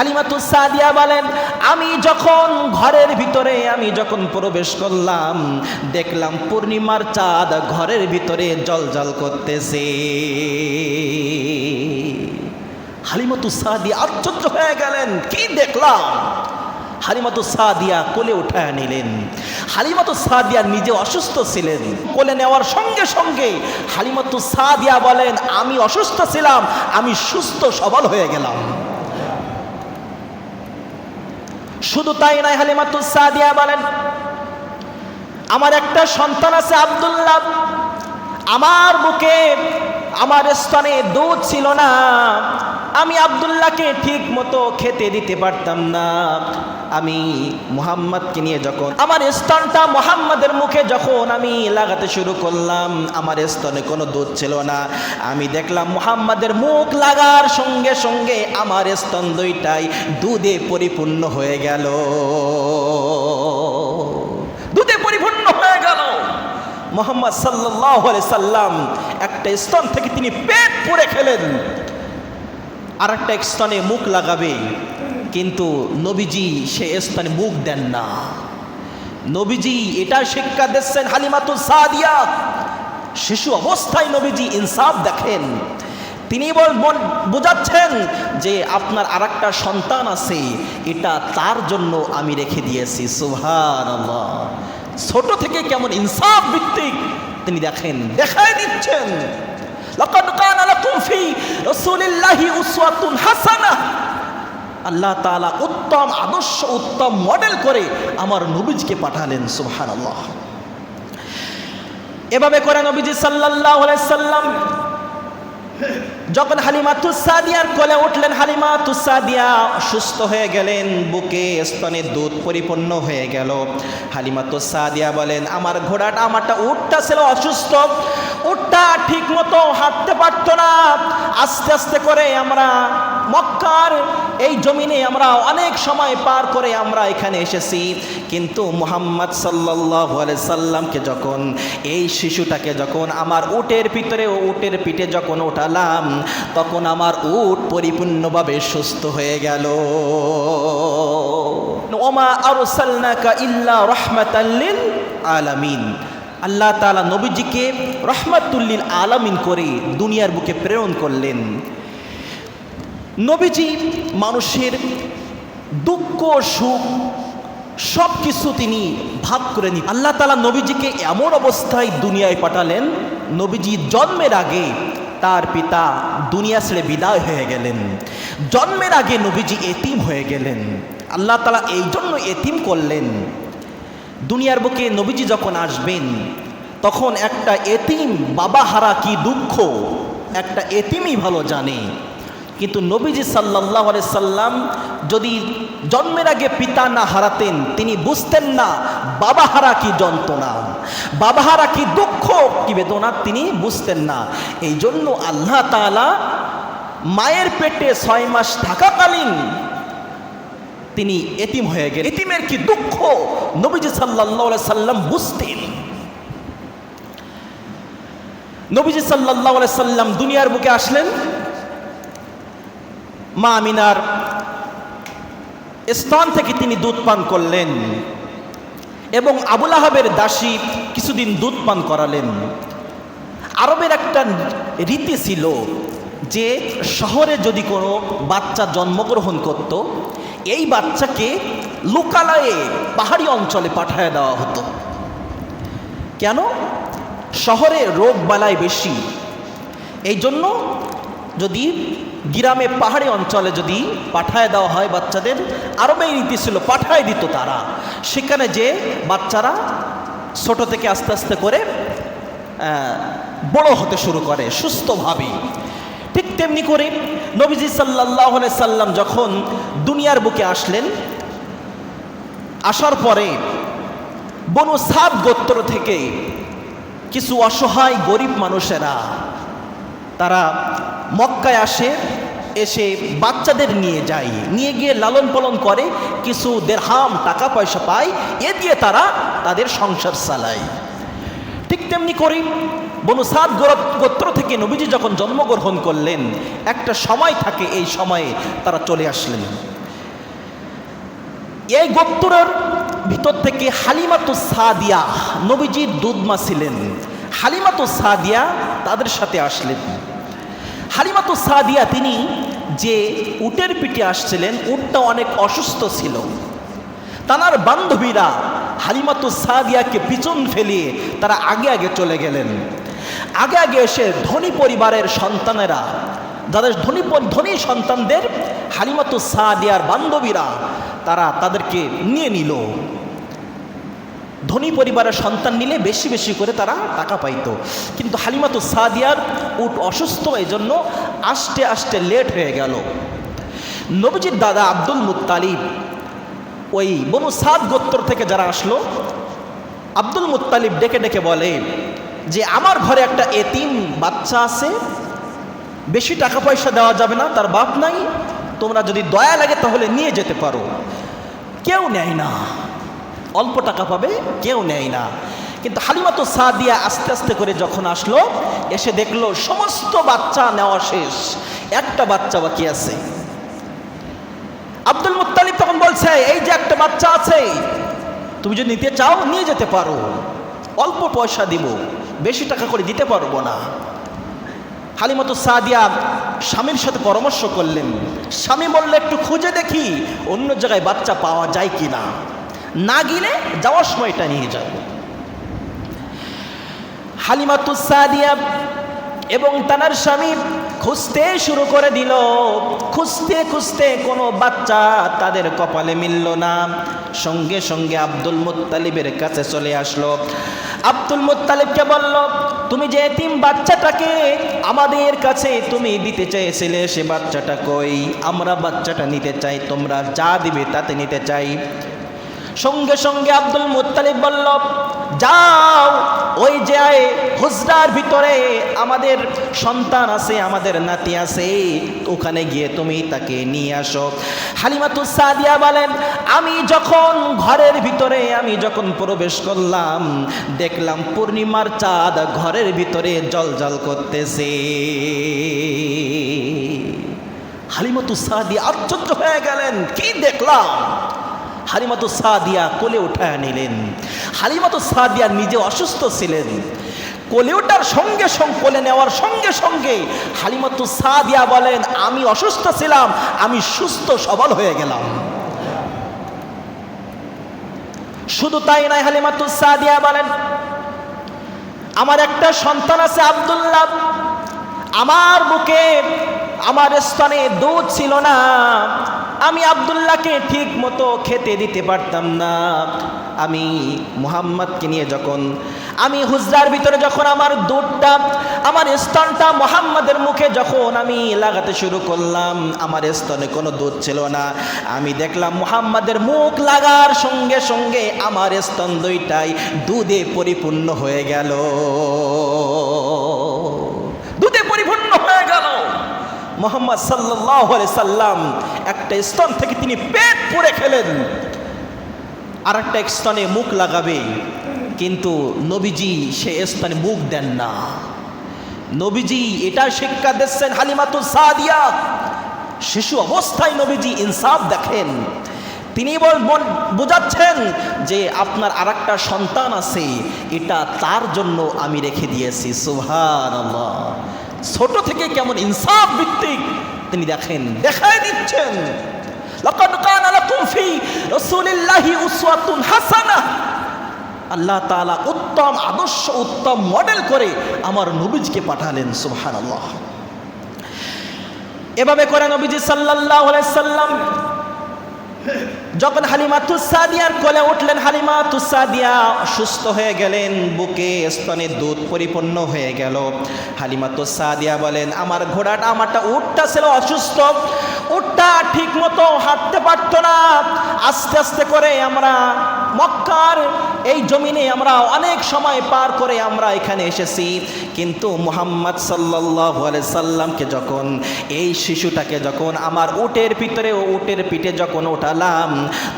হালিমাতুস সাদিয়া বলেন, আমি যখন ঘরের ভিতরে, আমি যখন প্রবেশ করলাম, দেখলাম পূর্ণিমার চাঁদ ঘরের ভিতরে জল জল করতেছে। হালিমাতুস সাদিয়া আশ্চর্য হয়ে গেলেন, কি দেখলাম? হালিমাতু সাদিয়া কোলে উঠায় নিলেন। হালিমাতু সাদিয়া নিজে অসুস্থ ছিলেন। কোলে নেওয়ার সঙ্গে সঙ্গে হালিমাতু সাদিয়া বলেন, আমি অসুস্থ ছিলাম, আমি সুস্থ সবল হয়ে গেলাম। শুধু তাই নয় হালিমাতু সাদিয়া বলেন আমার একটা সন্তান আছে আবদুল্লাহ। আমার বুকে আমার স্তনে দুধ ছিল না। আমি আবদুল্লাহকে ঠিক মতো খেতে দিতে পারতাম না। আমি মুহাম্মদকে নিয়ে যখন, আমার স্তনটা মুহাম্মাদের মুখে যখন আমি লাগাতে শুরু করলাম, আমার স্তনে কোনো দুধ ছিল না। আমি দেখলাম মুহাম্মাদের মুখ লাগার সঙ্গে সঙ্গে আমার স্তন দুইটাই দুধে পরিপূর্ণ হয়ে গেল। দুধে পরিপূর্ণ হয়ে গেল। মোহাম্মদ সাল্লাহ সাল্লাম একটা স্তন থেকে তিনি পেট পুড়ে খেলেন। আর একটা স্তনে মুখ লাগাবে, কিন্তু নবীজি সে স্তনে মুখ দেন না। নবীজি এটা শিক্ষা দিচ্ছেন হালিমাতুল সাদিয়া। শিশু অবস্থায় নবীজি ইনসাফ দেখেন। তিনি বোঝাচ্ছেন যে আপনার আর একটা সন্তান আছে, এটা তার জন্য আমি রেখে দিয়েছি সুহান ছোট থেকে কেমন ইনসাফ ভিত্তিক তিনি দেখেন। দেখায় দিচ্ছেন লাকাদ কানা লাকুম ফি রাসূলিল্লাহি উসওয়াতুন হাসানাহ আল্লাহ তাআলা উত্তম আদর্শ, উত্তম মডেল করে আমার নবীজকে পাঠালেন, সুবহানাল্লাহ। এভাবে করে নবীজি আলাইহি সাল্লাম যখন হালিমা তুসাদিয়ার কোলে উঠলেন হালিমা তুসাদিয়া সুস্থ হয়ে গেলেন, বুকে স্তনে দুধ পরিপূর্ণ হয়ে গেল। হালিমা তুসাদিয়া বলেন, আমার ঘোড়াটা, আমারটা উঠটা ছিল অসুস্থ। উঠটা ঠিক মতো হাঁটতে পারতো না। আস্তে আস্তে করে আমরা মক্কার এই জমিনে আমরা অনেক সময় পার করে আমরা এখানে এসেছি। কিন্তু মুহাম্মদ সাল্লাহ সাল্লামকে যখন, এই শিশুটাকে যখন আমার উটের ভিতরে ও উটের পিঠে যখন ওঠালাম তখন আমার উট পরিপূর্ণভাবে সুস্থ হয়ে গেল। ওমা আরসালনাকা ইল্লা রহমাতাল্লিল আলামিন। আল্লাহ তাআলা নবীজিকে রহমাতুল্লিল আলামিন করে দুনিয়ার বুকে প্রেরণ করলেন। নবীজি মানুষের দুঃখ, সুখ সব কিছু তিনি ভাগ করে নি আল্লাহ তালা নবীজিকে এমন অবস্থায় দুনিয়ায় পাঠালেন, নবীজি জন্মের আগে তার পিতা দুনিয়া ছেড়ে বিদায় হয়ে গেলেন। জন্মের আগে নবীজি এতিম হয়ে গেলেন। আল্লাহ তালা এই জন্য এতিম করলেন। দুনিয়ার বুকে নবীজি যখন আসবেন, তখন একটা এতিম বাবা হারা কি দুঃখ? একটা এতিমই ভালো জানে। কিন্তু নবীজি সাল্লাহ সাল্লাম যদি জন্মের আগে পিতা না হারাতেন, তিনি বুঝতেন না বাবা হারা কি যন্ত্রণা। বাবা হারা কি দুঃখ, কি বেদনা, তিনি বুঝতেন না। এই জন্য আল্লাহ তাআলা মায়ের পেটে ছয় মাস থাকাকালীন তিনি এতিম হয়ে গেলেন। এতিমের কি দুঃখ? নবীজি সাল্লাহ সাল্লাম বুঝতেন। নবীজি সাল্লাহ সাল্লাম দুনিয়ার বুকে আসলেন। মা আমিনার স্থান থেকে তিনি দুধ পান করলেন এবং আবুল আহাবের দাসী কিছুদিন দুধ পান করালেন। আরবের একটা রীতি ছিল যে শহরে যদি কোনো বাচ্চা জন্মগ্রহণ করত, এই বাচ্চাকে লোকালয়ে পাহাড়ি অঞ্চলে পাঠায় দেওয়া হতো। কেন? শহরে রোগ বালায় বেশি। এই জন্য যদি গ্রামে পাহাড়ি অঞ্চলে যদি পাঠায় দেওয়া হয় বাচ্চাদের, আরবে এই রীতি ছিল পাঠায় দিত তারা। সেখানে যে বাচ্চারা ছোট থেকে আস্তে আস্তে করে বড় হতে শুরু করে, সুস্থভাবে। ঠিক তেমনি করে নবীজি সাল্লাহ সাল্লাম যখন দুনিয়ার বুকে আসলেন, আসার পরে বনু সাব গোত্র থেকে কিছু অসহায় গরিব মানুষেরা তারা মক্কায় আসে, এসে বাচ্চাদের নিয়ে যায়। নিয়ে গিয়ে লালন পালন করে, কিছু দেড়হাম টাকা পয়সা পায়, এ দিয়ে তারা তাদের সংসার চালায়। ঠিক তেমনি করি বনু সাদ গোর- গোত্র থেকে নবীজি যখন জন্মগ্রহণ করলেন, একটা সময় থাকে এই সময়ে তারা চলে আসলেন। এই গোত্তরের ভিতর থেকে হালিমাতু সাদিয়া নবীজির দুধমা ছিলেন। হালিমাতু সাদিয়া তাদের সাথে আসলেন। হালিমাতু সাদিয়া তিনি যে উটের পিঠে আসছিলেন, উটটা অনেক অসুস্থ ছিল। তানার বান্ধবীরা হালিমাতু সাদিয়াকে পিছন ফেলিয়ে তারা আগে আগে চলে গেলেন। আগে আগে এসে ধনী পরিবারের সন্তানেরা, যাদের ধনী ধনী সন্তানদের হালিমাতু সাদিয়ার বান্ধবীরা, তারা তাদেরকে নিয়ে নিল। ধনী পরিবারের সন্তান নিলে বেশি বেশি করে তারা টাকা পাইতো। কিন্তু হালিমাতু সাদিয়ার উট অসুস্থ এই জন্য আস্তে আস্তে লেট হয়ে গেল। নবীজির দাদা আব্দুল মুত্তালিব, ওই বনু সাদ গোত্তর থেকে যারা আসলো, আব্দুল মুত্তালিব ডেকে ডেকে বলে যে, আমার ঘরে একটা এতিম বাচ্চা আছে, বেশি টাকা পয়সা দেওয়া যাবে না, তার বাপ নাই, তোমরা যদি দয়া লাগে তাহলে নিয়ে যেতে পারো। কেউ নেয় না। অল্প টাকা পাবে, কেউ নেয় না। কিন্তু হালিমাতো সাদিয়া আস্তে আস্তে করে যখন আসলো, এসে দেখল সমস্ত বাচ্চা নেওয়া শেষ। একটা বাচ্চা বাকি আছে। আব্দুল মুত্তালিব তখন বলছে, এই যে একটা বাচ্চা আছে, তুমি যদি নিতে চাও, নিয়ে যেতে পারো। অল্প পয়সা দিব, বেশি টাকা করে দিতে পারব না। হালিমতো সাদিয়া স্বামীর সাথে পরামর্শ করলেন। স্বামী বললে, একটু খুঁজে দেখি, অন্য জায়গায় বাচ্চা পাওয়া যায় কি না না গিলে যাওয়ার সময়টা নিয়ে যাবে হালিমাতু সাদিয়া এবং তানার স্বামী খুঁজতে শুরু করে দিল। খুঁজতে খুঁজতে কোনো বাচ্চা তাদের কপালে মিলল না। সঙ্গে সঙ্গে আব্দুল মুত্তালিবের কাছে চলে আসলো। আব্দুল মুত্তালিবকে বলল, তুমি যে এতিম বাচ্চাটাকে আমাদের কাছে তুমি দিতে চেয়েছিলে, সে বাচ্চাটা কই? আমরা বাচ্চাটা নিতে চাই, তোমরা যা দিবে তাতে নিতে চাই। সঙ্গে সঙ্গে আব্দুল মুত্তালিব বলল, যাও, ওই যে হুজরার ভিতরে আমাদের সন্তান আছে, আমাদের নাতি আছে, ওখানে গিয়ে তুমি তাকে নিয়ে আসো। হালিমাতু সাদিয়া বলেন, আমি যখন ঘরের ভিতরে, আমি যখন প্রবেশ করলাম, দেখলাম পূর্ণিমার চাঁদ ঘরের ভিতরে জল জল করতেছে। হালিমাতু সাদিয়া আশ্চর্য হয়ে গেলেন, কি দেখলাম? হালিমাতু সাদিয়া কোলে উঠায় নিলেন। হালিমাতু সাদিয়া নিজে অসুস্থ ছিলেন। কোলে ওঠার সঙ্গে সঙ্গে, কোলে নেওয়ার সঙ্গে সঙ্গে হালিমাতু সাদিয়া বলেন, আমি অসুস্থ ছিলাম, আমি সুস্থ সবল হয়ে গেলাম। শুধু তাই নয়, হালিমাতু সাদিয়া বলেন, আমার একটা সন্তান আছে আব্দুল্লাহ। আমার বুকে আমার স্তনে দুধ ছিল না। আমি আবদুল্লাহকে ঠিক মতো খেতে দিতে পারতাম না। আমি মোহাম্মদকে নিয়ে যখন, আমি হুজরার ভিতরে যখন আমার দুধটা, আমার স্তনটা মোহাম্মদের মুখে যখন আমি লাগাতে শুরু করলাম, আমার স্তনে কোনো দুধ ছিল না। আমি দেখলাম মুহাম্মাদের মুখ লাগার সঙ্গে সঙ্গে আমার স্তন দুইটাই দুধে পরিপূর্ণ হয়ে গেল দুধে পরিপূর্ণ হয়ে গেল মোহাম্মদ সাল্লাহ সাল্লাম একটা স্তন থেকে তিনি পেট পুড়ে খেলেন। আর একটা স্তনে মুখ লাগাবে, কিন্তু নবীজি সে স্তনে মুখ দেন না। নবীজি এটা শিক্ষা দিচ্ছেন হালিমাতুল সাদিয়া। শিশু অবস্থায় নবীজি ইনসাফ দেখেন। তিনি বোঝাচ্ছেন যে আপনার আর সন্তান আছে, এটা তার জন্য আমি রেখে দিয়েছি। সুহান ছোট থেকে কেমন ইনসাফ ভিত্তিক তিনি দেখেন, দেখায় দিচ্ছেন। আল্লাহ তাআলা উত্তম আদর্শ, উত্তম মডেল করে আমার নবীজিকে পাঠালেন, সুবহানাল্লাহ। এভাবে করে নবীজি সাল্লাল্লাহু আলাইহি সাল্লাম যখন হালিমা তুসাদিয়ার কোলে উঠলেন, হালিমা তুসাদিয়া সুস্থ হয়ে গেলেন, বুকে স্তনে দুধ পরিপূর্ণ হয়ে গেল। হালিমা তুসাদিয়া বলেন, আমার ঘোড়াটা, আমারটা উটটা ছিল অসুস্থ। উটটা ঠিক মতো হাঁটতে পারতো না। আস্তে আস্তে করে আমরা মক্কার এই জমিনে আমরা অনেক সময় পার করে আমরা এখানে এসেছি। কিন্তু মুহাম্মদ সাল্লাহ সাল্লামকে যখন, এই শিশুটাকে যখন আমার উটের ভিতরে ও উটের পিঠে যখন ওঠালাম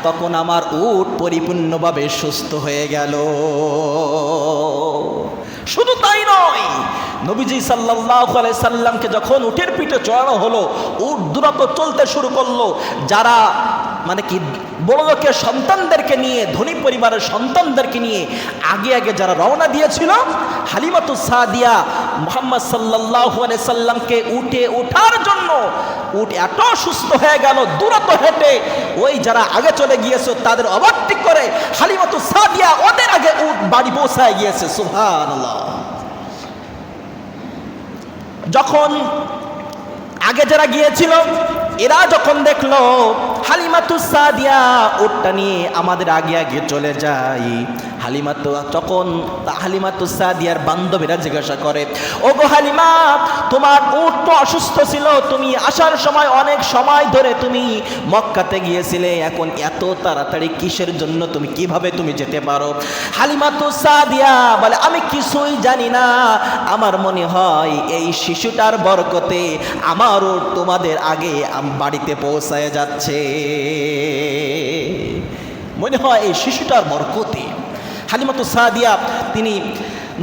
তখন আমার উট পরিপূর্ণভাবে সুস্থ হয়ে গেল। শুধু তাই নয়, নবীজি সাল্লাহ সাল্লামকে যখন উটের পিঠে চড়ানো হলো, উট দূরত চলতে শুরু করল। যারা মানে কি বড় লোকের সন্তানদেরকে নিয়ে, ধনী পরিবারের সন্তানদেরকে নিয়ে আগে আগে যারা রওনা দিয়েছিল হালিমাতু সাদিয়া মোহাম্মদ সাল্লাহ সাল্লামকে উঠে ওঠার জন্য, উঠ এত সুস্থ হয়ে গেল দূরত হেঁটে ওই যারা আগে চলে গিয়েছে, তাদের অবর্তিক করে হালিমাতু সাদিয়া ওদের আগে উঠ, বাড়ি পৌঁছায় গিয়েছে, সুবহানাল্লাহ। যখন আগে যারা গিয়েছিল, এরা যখন দেখল, হালিমাতুসা দিয়া ওটটা নিয়ে আমাদের আগে আগে চলে যায়। হালিমাতু তখন তা হালিমাতু সাদিয়ার বান্ধবীরা জিজ্ঞাসা করে ও গো হালিমা, তোমার উট তো অসুস্থ ছিল, তুমি আসার সময় অনেক সময় ধরে তুমি মক্কাতে গিয়েছিলে, এখন এত তাড়াতাড়ি কিসের জন্য তুমি, কীভাবে তুমি যেতে পারো? হালিমাতু সাদিয়া বলে, আমি কিছুই জানি না, আমার মনে হয় এই শিশুটার বরকতে আমারও তোমাদের আগে বাড়িতে পৌঁছায় যাচ্ছে। মনে হয় এই শিশুটার বরকতে হালিমাতু সাদিয়া, তিনি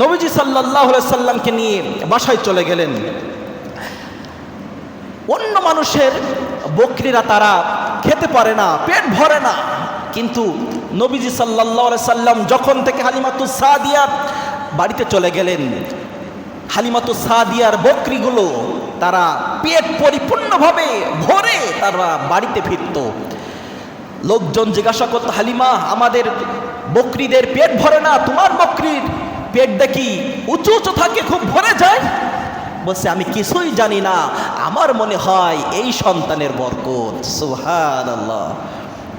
নবীজি সাল্লাহ সাল্লামকে নিয়ে বাসায় চলে গেলেন। অন্য মানুষের বকরিরা তারা খেতে পারে না, পেট ভরে না। কিন্তু নবীজি সাল্লাহ সাল্লাম যখন থেকে হালিমাতু সাদিয়া বাড়িতে চলে গেলেন হালিমাতু সাদিয়ার বকরিগুলো তারা পেট পরিপূর্ণভাবে ভরে তারা বাড়িতে ফিরত। লোকজন জিজ্ঞাসা করতো, হালিমা, আমাদের বকরিদের পেট ভরে না, তোমার বকরির পেট দেখি উঁচু উঁচু থাকে, খুব ভরে যায়। বলছে, আমি কিছুই জানি না, আমার মনে হয় এই সন্তানের বরকত। সুহান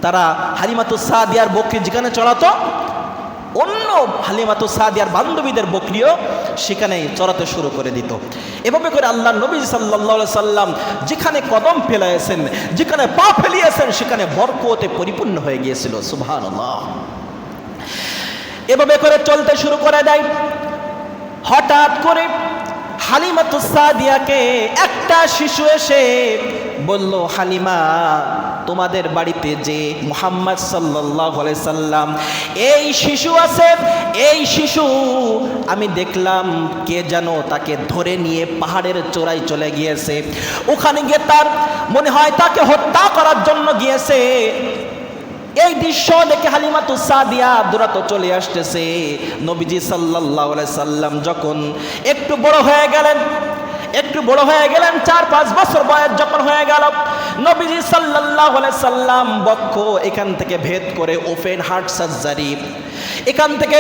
তারা হালিমাতু সাদিয়ার বকরি যেখানে চড়াতো, অন্য হালিমাতু সাদিয়ার বান্ধবীদের বকরিও সেখানে চড়াতে শুরু করে দিত। এভাবে করে আল্লাহ নবী সাল্লাহ সাল্লাম যেখানে কদম ফেলাইছেন যেখানে পা ফেলিয়েছেন, সেখানে বরকতে পরিপূর্ণ হয়ে গিয়েছিল। সুবহান এভাবে করে চলতে শুরু করে দেয়। হঠাৎ করে হালিমাতু সাদিয়াকে একটা শিশু এসে বলল, হালিমা, তোমাদের বাড়িতে যে মুহাম্মদ সাল্লাহ সাল্লাম, এই শিশু আছে, এই শিশু, আমি দেখলাম কে যেন তাকে ধরে নিয়ে পাহাড়ের চোরাই চলে গিয়েছে। ওখানে গিয়ে তার মনে হয় তাকে হত্যা করার জন্য গিয়েছে। এই দৃশ্য দেখে হালিমাতু সাদিয়া দূরত চলে আসতেছে। নবীজি সাল্লাহ সাল্লাম যখন একটু বড় হয়ে গেলেন, একটু বড় হয়ে গেলেন, চার পাঁচ বছর বয়স যখন হয়ে গেল, নবীজি সাল্লাহ সাল্লাম বক্ষ এখান থেকে ভেদ করে ওপেন হার্ট সার্জারি এখান থেকে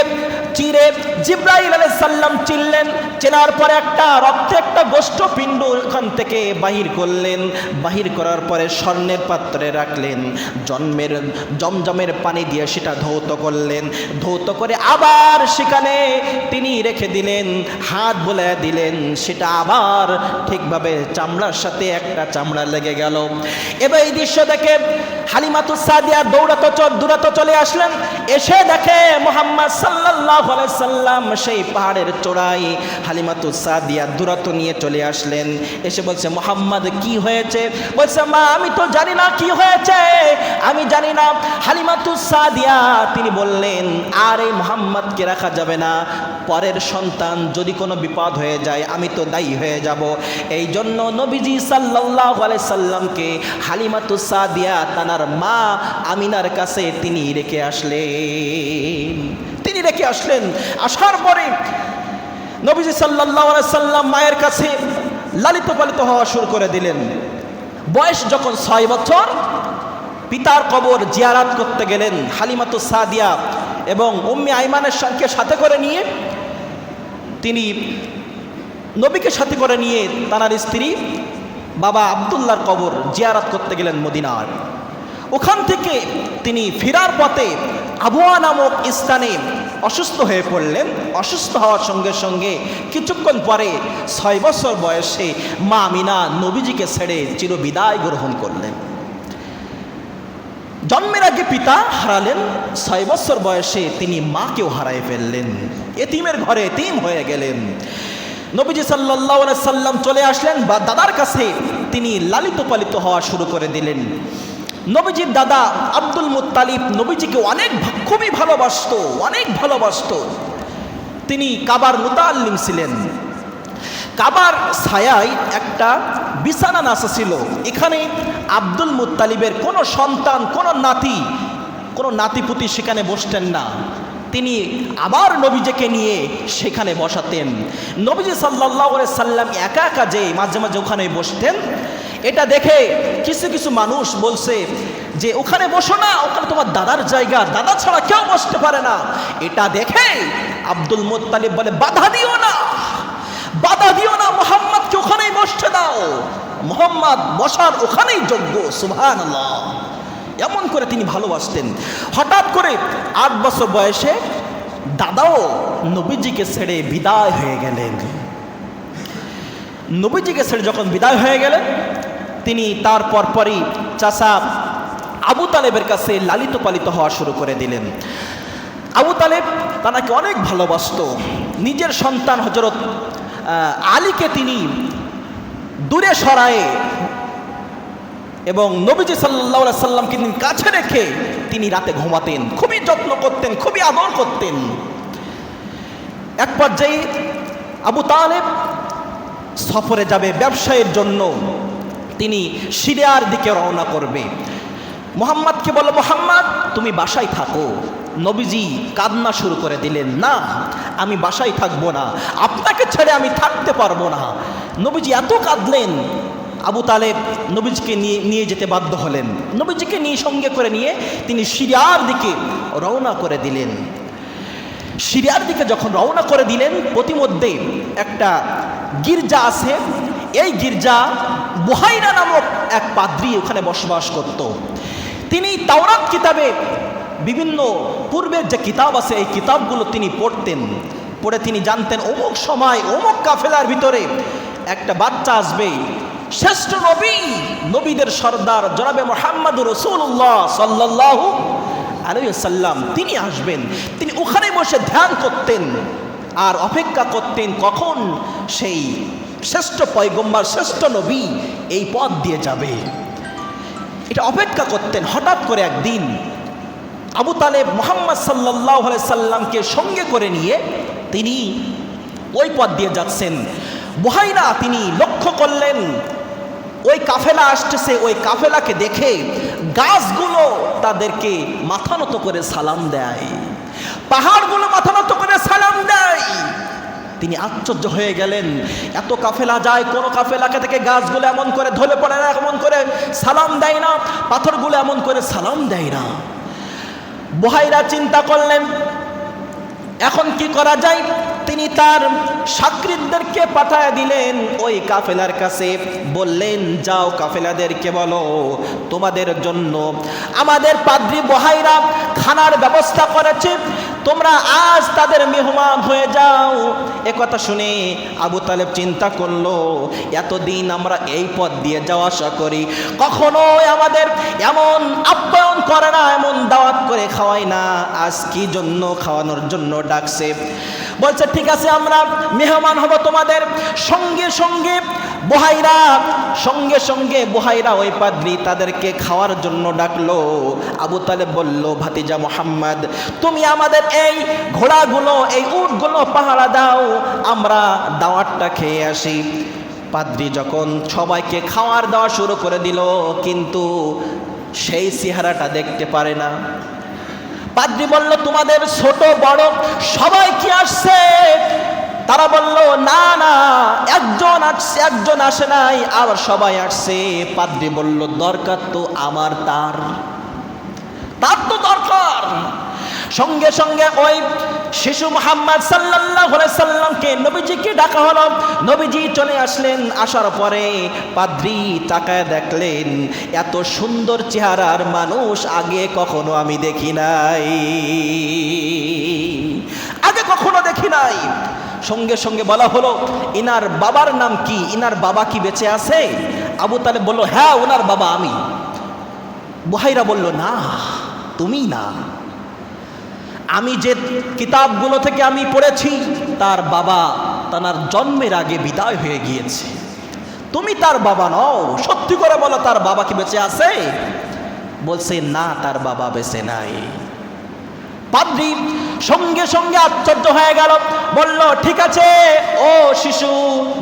চিরে জিব্রাইল আলাইহিস সাল্লাম চিনলেন, চেনার পরে একটা রক্তে একটা গোষ্ঠপিণ্ড এখান থেকে বাহির করলেন। বাহির করার পরে স্বর্ণের পাত্রে রাখলেন, জন্মের জমজমের পানি দিয়ে সেটা ধৌত করলেন। ধৌত করে আবার সেখানে তিনি রেখে দিলেন, হাত বলে দিলেন, সেটা আবার ঠিকভাবে চামড়ার সাথে একটা চামড়া লেগে গেল। এবার এই দৃশ্য দেখে হালিমাতু সাদিয়া দৌড়াতো দূরাতো চলে আসলেন, এসে দেখে মোহাম্মদ আলাইহি সাল্লাম সেই পাহাড়ের চূড়ায় হালিমাতু সাদিয়া দূরাতো নিয়ে চলে আসলেন। এসে বলছে, মোহাম্মদ, কি হয়েছে? বলছে, মা, আমি তো জানি না কি হয়েছে। আমি জানি না। হালিমাতু সাদিয়া, তিনি বললেন, আর এই মোহাম্মদকে রাখা যাবে না। পরের সন্তান যদি কোনো বিপদ হয়ে যায়, আমি তো দায়ী হয়ে যাব। এই জন্য নবীজি আলাইহি সাল্লামকে হালিমাতু সাদিয়া, তানার মা আমিনার কাছে তিনি রেখে আসলেন। তিনি রেখে আসলেন। আসার পরে নবীজি আলাইহি সাল্লাম মায়ের কাছে লালিত পালিত হওয়া শুরু করে দিলেন। বয়স যখন ছয় বছর, পিতার কবর জিয়ারাত করতে গেলেন হালিমাতু সাদিয়া এবং উম্মি আইমানের সঙ্গে সাথে করে নিয়ে তিনি নবীকে সাথে করে নিয়ে তানার স্ত্রী বাবা আবদুল্লাহর কবর জিয়ারাত করতে গেলেন মদিনার। ওখান থেকে তিনি ফেরার পথে আবহাওয়া নামক স্থানে অসুস্থ হয়ে পড়লেন। অসুস্থ হওয়ার সঙ্গে সঙ্গে কিছুক্ষণ পরে ছয় বছর বয়সে মা মিনা নবীজিকে ছেড়ে চিরবিদায় গ্রহণ করলেন। জন্মের আগে পিতা হারালেন, ছয় বছর বয়সে তিনি মাকেও হারায় ফেললেন। এতিমের ঘরে এতিম হয়ে গেলেন। নবীজি সাল্লাহ সাল্লাম চলে আসলেন বা দাদার কাছে তিনি লালিত পালিত হওয়া শুরু করে দিলেন। নবীজির দাদা আব্দুল মুত্তালিব নবীজিকে অনেক খুবই ভালোবাসতো, অনেক ভালোবাসত। তিনি কাবার মুতাল্লিম ছিলেন। কাবার ছায়ায় একটা বিছানা নাসা ছিল। এখানে আব্দুল মুত্তালিবের কোনো সন্তান, কোনো নাতি, কোনো নাতিপুতি সেখানে বসতেন না। তিনি আবার নবীজিকে নিয়ে সেখানে বসাতেন। নবীজি সাল্লাহ সাল্লাম একা একা যে মাঝে মাঝে ওখানে বসতেন। এটা দেখে কিছু কিছু মানুষ বলছে যে, ওখানে বসো না, ওখানে তোমার দাদার জায়গা, দাদা ছাড়া কেউ বসতে পারে না। এটা দেখে আব্দুল মোত্তালিব বলে, বাধা দিও না, বাধা দিও না, মোহাম্মদকে ওখানেই বসতে দাও। মোহাম্মদ বসার ওখানেই যোগ্য সুভান এমন করে তিনি ভালোবাসতেন। হঠাৎ করে আট বছর বয়সে দাদাও নবীজিকে ছেড়ে বিদায় হয়ে গেলেন। নবীজিকে ছেড়ে যখন বিদায় হয়ে গেলেন তিনি তার পরপরই চাষা আবু তালেবের কাছে লালিত পালিত হওয়া শুরু করে দিলেন। আবু তালেব তাকে অনেক ভালোবাসত। নিজের সন্তান হজরত আলীকে তিনি দূরে সরায়ে এবং নবীজি সাল্লাহ সাল্লামকে তিনি কাছে রেখে তিনি রাতে ঘুমাতেন। খুবই যত্ন করতেন, খুবই আদর করতেন। এক পর্যায়ে আবু তালেব সফরে যাবে ব্যবসায়ের জন্য। তিনি সিরিয়ার দিকে রওনা করবে। মোহাম্মদকে বলো মোহাম্মদ, তুমি বাসায় থাকো। নবীজি কান্না শুরু করে দিলেন, না, আমি বাসায় থাকব না। আপনাকে ছেড়ে আমি থাকতে পারব না। নবীজি এত কাঁদলেন। আবু তালেব নবীজিকে নিয়ে নিয়ে যেতে বাধ্য হলেন। নবীজিকে নিয়ে সঙ্গে করে নিয়ে তিনি সিরিয়ার দিকে রওনা করে দিলেন। সিরিয়ার দিকে যখন রওনা করে দিলেন প্রতিমধ্যে একটা গির্জা আছে। এই গির্জা বুহাইরা নামক এক পাদ্রী ওখানে বসবাস করত। তিনি তাওরাত কিতাবে বিভিন্ন পূর্বের যে কিতাব আছে, এই কিতাবগুলো তিনি পড়তেন। পড়ে তিনি জানতেন, অমুক সময় অমুক কাফেলার ভিতরে একটা বাচ্চা আসবে। শ্রেষ্ঠ নবী, নবীদের সর্দার জনাবে মোহাম্মদ রসুল্লাহ সাল্লাল্লাহু আলাইসাল্লাম তিনি আসবেন। তিনি ওখানে বসে ধ্যান করতেন আর অপেক্ষা করতেন কখন সেই শ্রেষ্ঠ পয়গম্বার, শ্রেষ্ঠ নবী এই পথ দিয়ে যাবে। এটা অপেক্ষা করতেন হঠাৎ করে একদিন আবু তালেব মোহাম্মদ সাল্লাহ সাল্লামকে সঙ্গে করে নিয়ে তিনি ওই পথ দিয়ে যাচ্ছেন। বহাইরা তিনি লক্ষ্য করলেন, ওই কাফেলা আসতেছে, ওই কাফেলাকে দেখে গাছগুলো তাদেরকে মাথা নত করে সালাম দেয়। পাহাড়গুলো মাথা নত করে সালাম দেয়। তিনি আশ্চর্য হয়ে গেলেন। এত কাফেলা যায়, কোনো কাফেলাকে থেকে গাছগুলো এমন করে ধরে পড়ে না, এমন করে সালাম দেয় না, পাথরগুলো এমন করে সালাম দেয় না। বহাইরা চিন্তা করলেন, এখন কি করা যায়? তিনি তার সাকৃতদেরকে পাঠায় দিলেন। ওই কাফেলার কাছে বললেন, যাও কাফেলাদেরকে বলো, তোমাদের জন্য আমাদের পাদ্রি বহাইরা খানার ব্যবস্থা করেছে। তোমরা আজ তাদের মেহমান হয়ে যাও। এ কথা শুনে আবু তালেব চিন্তা করল, এতদিন আমরা এই পথ দিয়ে যাওয়া আসা করি, কখনোই আমাদের এমন আপ্যায়ন করে না, এমন দাওয়াত করে খাওয়াই না। আজ কি জন্য খাওয়ানোর জন্য ডাকছে? বলছে, ঠিক আছে, আমরা মেহমান হব তোমাদের। সঙ্গে সঙ্গে বহাইরা, সঙ্গে সঙ্গে বহাইরা ওই পাদ্রি তাদেরকে খাওয়ার জন্য ডাকলো। আবু তালেব বলল, ভাতিজা মোহাম্মদ, তুমি আমাদের এই ঘোড়াগুলো, এই উটগুলো পাহারা দাও, আমরা দাওয়াতটা খেয়ে আসি। পাদ্রি যখন সবাইকে খাওয়ার দেওয়া শুরু করে দিল, কিন্তু সেই চেহারাটা দেখতে পারে না। পাদ্রি বলল, তোমাদের ছোট বড় সবাই কি আসছে? তারা বলল, না না, একজন আসছে, একজন আসে নাই আবার সবাই আসছে। পাদ্রি বলল, দরকার তো আমার তার। তার তো দরকার। সঙ্গে সঙ্গে ওই শিশু মোহাম্মদ সাল্লাহ সাল্লামকে নবীজিকে ডাকা হলো। নবীজি চলে আসলেন, আসার পরে পাদ্রি তাকায় দেখলেন, এত সুন্দর চেহারার মানুষ আগে কখনো আমি দেখি নাই। আগে কখনো দেখি নাই। সঙ্গে সঙ্গে বলা হলো, ইনার বাবার নাম কি? ইনার বাবা কি বেঁচে আছে? আবু তালে বলল হ্যাঁ ওনার বাবা আমি। বুহাইরা বলল, না, তুমি না। আমি যে কিতাবগুলো থেকে আমি পড়েছি, তার বাবা তার জন্মের আগে বিদায় হয়ে গিয়েছে। তুমি তার বাবা নও, সত্যি করে বলো তার বাবা কি বেঁচে আছে? বলছে, না, তার বাবা বেঁচে নাই। পাদ্রি সঙ্গে সঙ্গে আশ্চর্য হয়ে গেল, বলল, ঠিক আছে, ও শিশু,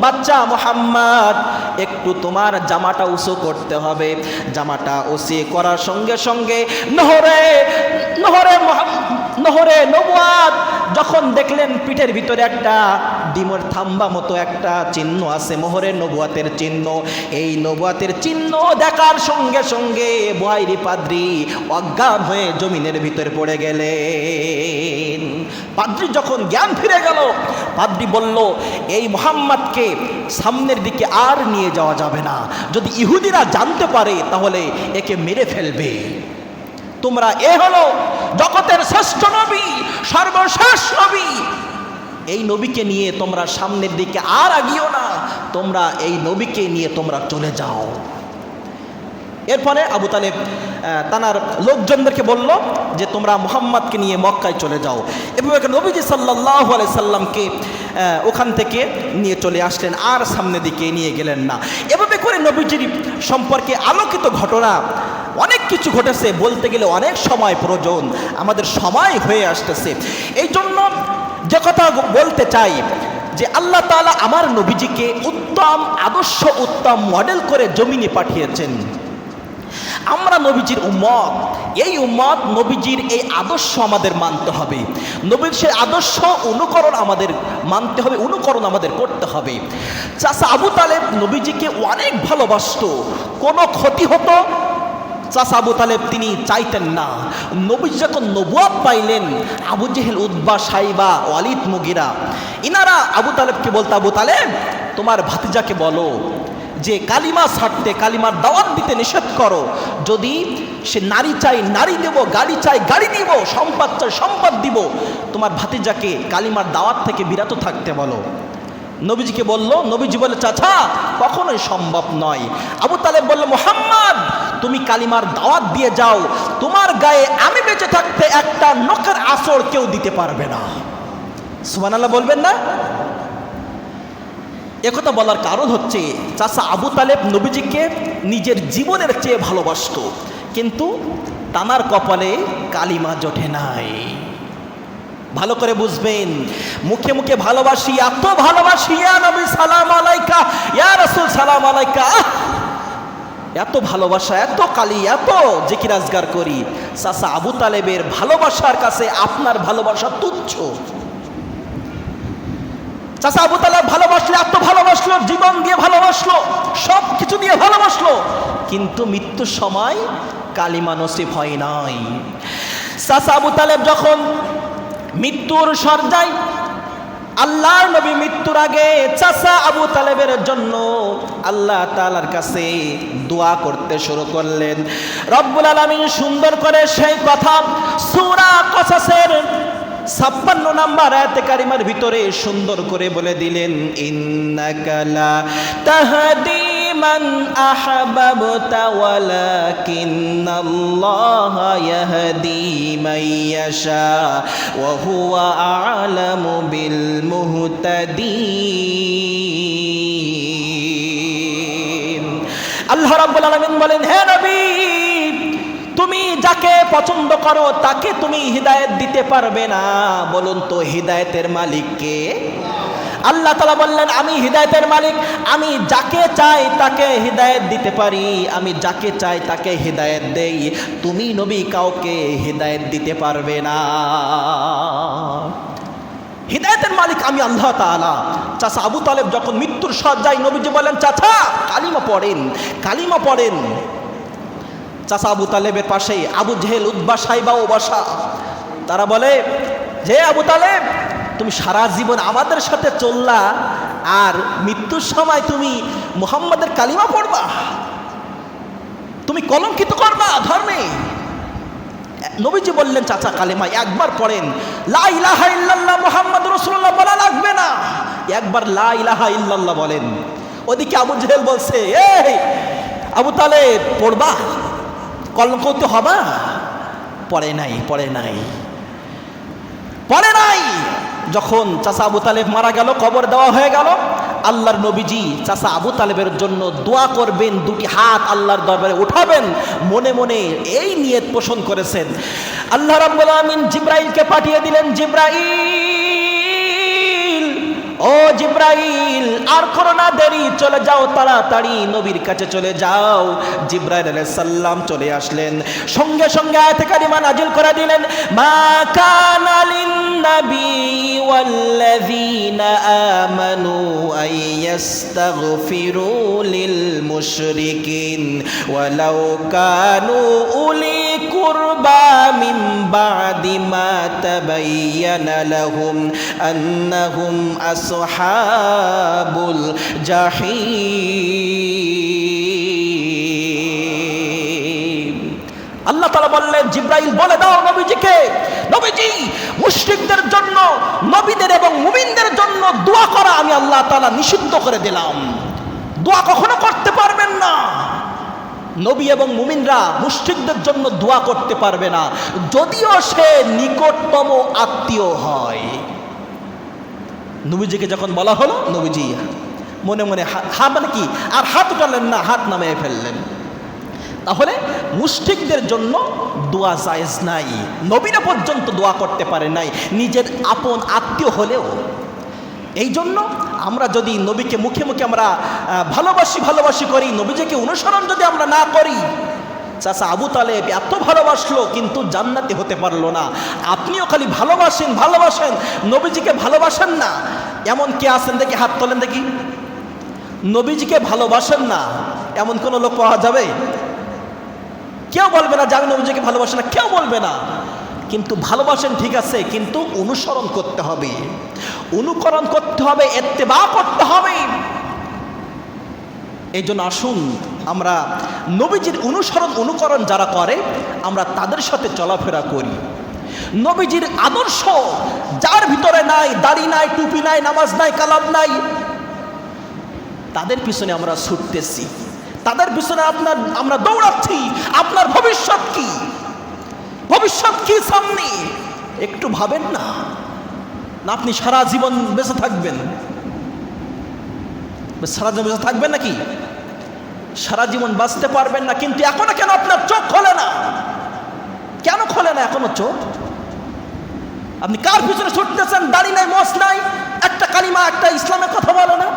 বাচ্চা মোহাম্মদ, একটু তোমার জামাটা উঁচু করতে হবে। জামাটা উঁচু করার সঙ্গে সঙ্গে নহরে নহরে মোহাম- নহরে নবুয়াত যখন দেখলেন পিঠের ভিতরে একটা ডিমের থাম্বা মতো একটা চিহ্ন আছে মোহরের নবুয়াতের চিহ্ন, এই নবুয়াতের চিহ্ন দেখার সঙ্গে সঙ্গে বহাইরি পাদ্রি অজ্ঞান হয়ে জমিনের ভিতরে পড়ে গেলেন। পাদ্রি যখন জ্ঞান ফিরে গেল, পাদ্রি বলল, এই মোহাম্মদকে সামনের দিকে আর নিয়ে যাওয়া যাবে না। যদি ইহুদিরা জানতে পারে, তাহলে একে মেরে ফেলবে। তোমরা এ হলো জগতের শ্রেষ্ঠ নবী, সর্বশেষ নবী। এই নবীকে নিয়ে তোমরা সামনের দিকে আর আগিও না, তোমরা এই নবীকে নিয়ে তোমরা চলে যাও। এরপরে আবু তালেব তানার লোকজনদেরকে বলল যে, তোমরা মোহাম্মদকে নিয়ে মক্কায় চলে যাও। এভাবে নবীজি সাল্লাহ সাল্লামকে ওখান থেকে নিয়ে চলে আসলেন, আর সামনের দিকে নিয়ে গেলেন না। এভাবে করে নবীজির সম্পর্কে আলোকিত ঘটনা অনেক কিছু ঘটেছে, বলতে গেলে অনেক সময় প্রয়োজন, আমাদের সময় হয়ে আসতেছে। এই জন্য যে কথা বলতে চাই, যে আল্লাহ তাআলা আমার নবীজিকে উত্তম, আদর্শ, উত্তম মডেল করে জমিনে পাঠিয়েছেন। আমরা নবীজির উম্মত, এই উম্মত নবীজির এই আদর্শ আমাদের মানতে হবে। নবীর আদর্শ অনুকরণ আমাদের মানতে হবে, অনুকরণ আমাদের করতে হবে। চাষা আবু তালেব নবীজিকে অনেক ভালোবাসতো, কোনো ক্ষতি হতো চাষা আবু তালেব তিনি চাইতেন না। নবী যখন নবুয়াদ পাইলেন, আবু জেহেল উদ্বা সাইবা ওয়ালিদ মুগিরা, ইনারা আবু তালেবকে বলতো, আবু তালেব, তোমার ভাতিজাকে বলো, যে কালিমা ছাড়তে, কালিমার দাওয়াত দিতে নিষেধ করো। যদি সে নারী চাই, নারী দেব, গাড়ি চাই, গাড়ি দিব, সম্পদ চাই, সম্পদ দিব, তোমার ভাতিজাকে কালিমার দাওয়াত থেকে বিরত থাকতে বলো। নবীজিকে বলল, নবীজি বলে চাচা, কখনোই সম্ভব নয়। আবু তালেব বলল, মোহাম্মদ, তুমি কালিমার দাওয়াত দিয়ে যাও। তোমার গায়ে আমি বেঁচে থাকতে একটা নখের আসর কেউ দিতে পারবে না। সুবহানাল্লাহ বলবেন না? একথা বলার কারণ হচ্ছে, চাচা আবু তালেব নবীজিকে নিজের জীবনের চেয়ে ভালোবাসত, কিন্তু তানার কপালে কালিমা জোটে নাই। ভালো করে বুঝবেন। মুখে মুখে ভালোবাসি, এত ভালোবাসি নবী, সালাম আলাইকা, ইয়া রাসূল, সালাম আলাইকা। এত ভালোবাসা, এত কালি, এত যে কি রাজগার করি। চাচা আবু তালেবের ভালোবাসার কাছে আপনার ভালোবাসা তুচ্ছ। চাচা আবু তালেব ভালোবাসলো, এত ভালোবাসলো, জীবন দিয়ে ভালোবাসলো সব কিছু দিয়ে ভালোবাসলো, কিন্তু মৃত্যুর সময় কালিমা নসিব হয় নাই। চাচা আবু তালেব যখন মৃত্যুর সর্যায় আল্লাহর নবী মৃত্যুর আগে চাচা আবু তালেবের জন্য আল্লাহ তালার কাছে দোয়া করতে শুরু করলেন। রব্বুল আলমিন সুন্দর করে সেই কথা সুরা কসাসের ছাপ্পান্ন নাম্বার আয়াতে কারিমার ভিতরে সুন্দর করে বলে দিলেন ইন্নাকালা তাহাদি মান আহবাবতা ওয়ালাকিন্নাল্লাহ ইয়াহদি মান ইয়াশা ওয়া হুয়া আ'লামু বিল মুহতাদিন। আল্লাহ রাব্বুল আলামিন বলেন, হে নবী তুমি যাকে পছন্দ করো, তাকে তুমি হিদায়ত দিতে পারবে না। বলুন তো, হিদায়তের মালিককে আল্লাহ তালা বললেন, আমি হিদায়তের মালিক, আমি যাকে চাই তাকে হিদায়ত দিতে পারি। আমি যাকে চাই তাকে হিদায়ত দেই। তুমি নবী, কাউকে হিদায়ত দিতে পারবে না। হিদায়তের মালিক আমি আল্লাহ তাআলা। চাচা আবু তালেব যখন মৃত্যুর সজ্জায় নবীজি বলেন, চাচা, কালিমা পড়েন কালিমা পড়েন। চাচা আবু তালেবের পাশে আবু জেহেল উদ্বা সাইবা ও বাসা। তারা বলে যে আবু তালেব, তুমি সারা জীবন আমাদের সাথে চললা আর মৃত্যুর সময় তুমি মুহাম্মাদের কালিমা পড়বা। তুমি কলঙ্কিত করবা ধর্মে। নবীজি বললেন, চাচা কালেমা একবার পড়েন। লা ইলাহা ইল্লাল্লাহ মুহাম্মদ রাসূলুল্লাহ বলা লাগবে না। একবার লা ইলাহা ইল্লাল্লাহ বলেন। ওদিকে আবু জেহেল বলছে, এই আবু তালেব, পড়বা? কলঙ্ক তো হবা। পরে নাই পরে নাই। পরে নাই। যখন চাচা আবু তালেব মারা গেল, কবর দেওয়া হয়ে গেল, আল্লাহর নবীজি চাচা আবু তালেবের জন্য দোয়া করবেন, দুটি হাত আল্লাহর দরবারে উঠাবেন, মনে মনে এই নিয়ত পোষণ করেছেন। আল্লাহ রাব্বুল আমিন জিব্রাইলকে পাঠিয়ে দিলেন, জিব্রাইল! ও জিব্রাইল, আর করো না দেরি, চলে যাও তাড়াতাড়ি, নবীর কাছে চলে যাও। জিব্রাইল আলাইহিস সালাম চলে আসলেন। সঙ্গে সঙ্গে আয়াতে কারিমা নাজিল করে দিলেন, মা কানা লিন নবী ওয়াল্লাযীনা আমানু আন ইস্তাগফিরু লিল মুশরিকিন ওয়ালাউ কানু উলি কুরবা মিন বাদি মা তাবায়্যানা লাহুম আন্নাহুম আসহাবুল জাহিম। আল্লাহ তালা বললেন, জিব্রাইল বলে দাও নবীজিকে। নবীজি, মুশরিকদের জন্য, নবীদের এবং মুমিনদের জন্য দোয়া করা আমি আল্লাহ তালা নিষিদ্ধ করে দিলাম। দোয়া কখনো করতে পারবেন না। নবী এবং মুমিনরা মুশরিকদের জন্য দোয়া করতে পারবে না। যদিও সে নিকটতম আত্মীয় হয়। নবীজিকে যখন বলা হলো, নবীজি মনে মনে হা মানে কি? আর হাত উঠালেন না, হাত নামিয়ে ফেললেন। তাহলে মুশরিকদের জন্য দোয়া জায়েজ নাই। নবীরা পর্যন্ত দোয়া করতে পারে নাই। নিজের আপন আত্মীয় হলেও। এই জন্য আমরা যদি নবীকে মুখে মুখে আমরা ভালোবাসি ভালোবাসি করি, নবীজিকে অনুসরণ যদি আমরা না করি চাচা আবু তালেব এত ভালোবাসলো, কিন্তু জান্নাতে হতে পারল না। আপনিও খালি ভালোবাসেন ভালোবাসেন, নবীজিকে ভালোবাসেন না। এমন কে আছেন দেখি, হাত তোলেন দেখি। নবীজিকে ভালোবাসেন না, এমন কোনো লোক পাওয়া যাবে? কেউ বলবে না যে আমি নবীজিকে ভালোবাসি না, কেউ বলবে না। কিন্তু ভালোবাসেন ঠিক আছে, কিন্তু অনুসরণ করতে হবে। অনুকরণ করতে হবে, এত্তেবা করতে হবে। এই জন্য আসুন আমরা নবীজির অনুসরণ, অনুকরণ যারা করে, আমরা তাদের সাথে চলাফেরা করি। নবীজির আদর্শ যার ভিতরে নাই, দাড়ি নাই, টুপি নাই, নামাজ নাই, কালাম নাই, তাদের পিছনে আমরা ছুটতেছি। তাদের পিছনে আপনার, আমরা দৌড়াচ্ছি। আপনার ভবিষ্যৎ কি? ভবিষ্যৎ কি সামনে? একটু ভাবেন না। না, আপনি সারা জীবন বেঁচে থাকবেন। সারা জীবন বেঁচে থাকবেন নাকি? সারা জীবন বাঁচতে পারবেন না, কিন্তু এখনও কেন আপনার চোখ খোলে না? কেন খোলে না এখনও চোখ? আপনি কার পিছনে ছুটতেছেন? দাড়ি নাই, মস নাই, একটা কালিমা, একটা ইসলামের কথা বলে না?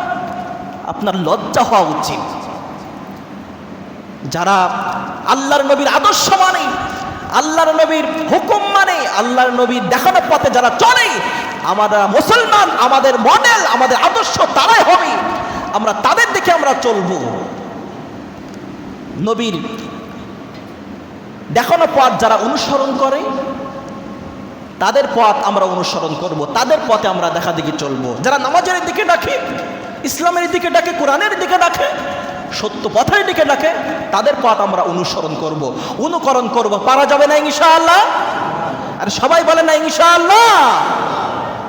আপনার লজ্জা হওয়া উচিত। যারা আল্লাহর নবীর আদর্শ মানে আল্লাহর নবীর হুকুম মানে আল্লাহর নবীর দেখানো পথে যারা চলে আমরা মুসলমান, আমাদের মডেল আমাদের আদর্শ তারাই হবে। আমরা তাদের দেখে আমরা চলবো। নবীর দেখানো পথ যারা অনুসরণ করে, তাদের পথ আমরা অনুসরণ করব, তাদের পথে আমরা দেখা দেখি চলবো। যারা নামাজের দিকে ডাকে, ইসলামের দিকে ডাকে, কোরআনের দিকে ডাকে, সত্য পথের দিকে ডাকে, তাদের পথ আমরা অনুসরণ করব। অনুকরণ করব। পারা যাবে না ইনশাআল্লাহ? আর সবাই বলে না ইনশাআল্লাহ?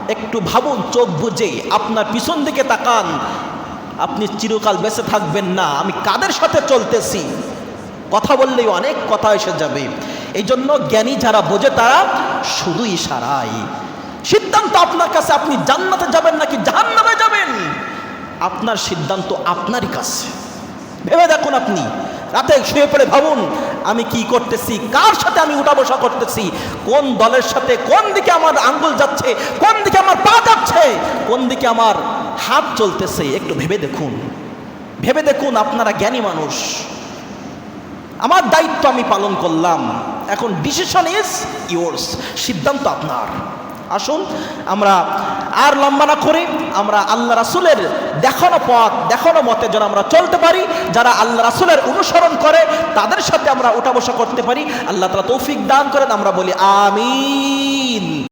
একটু ভাবুন, চোখ বুঝে আপনার পিছন দিকে তাকান আপনি চিরকাল বেঁচে থাকবেন না। আমি কাদের সাথে চলতেছি? কথা বললেই অনেক কথা এসে যাবে। এই জন্য জ্ঞানী যারা বোঝে তারা শুধু ইশারায়। সিদ্ধান্ত আপনার কাছে, আপনি জান্নাতে যাবেন নাকি জাহান্নামে যাবেন? আপনার সিদ্ধান্ত আপনারই কাছে। ভেবে দেখুন আপনি। রাতে শুয়ে পড়ে ভাবুন, আমি কি করতেছি? কার সাথে আমি উঠা বসা করতেছি? কোন দলের সাথে কোন দিকে আমার আঙ্গুল যাচ্ছে? কোন দিকে আমার পা যাচ্ছে? কোন দিকে আমার হাত চলতেছে, একটু ভেবে দেখুন। ভেবে দেখুন আপনারা জ্ঞানী মানুষ। আমার দায়িত্ব আমি পালন করলাম। এখন ডিসিশন ইজ ইয়োর্স সিদ্ধান্ত আপনার। আসুন, আমরা আর লম্বা না করে আমরা আল্লাহ রাসুলের দেখানো পথ, দেখানো মতে যেন আমরা চলতে পারি। যারা আল্লাহ রাসুলের অনুসরণ করে, তাদের সাথে আমরা ওঠা বসা করতে পারি। আল্লাহ তালা তৌফিক দান করেন, আমরা বলি আমি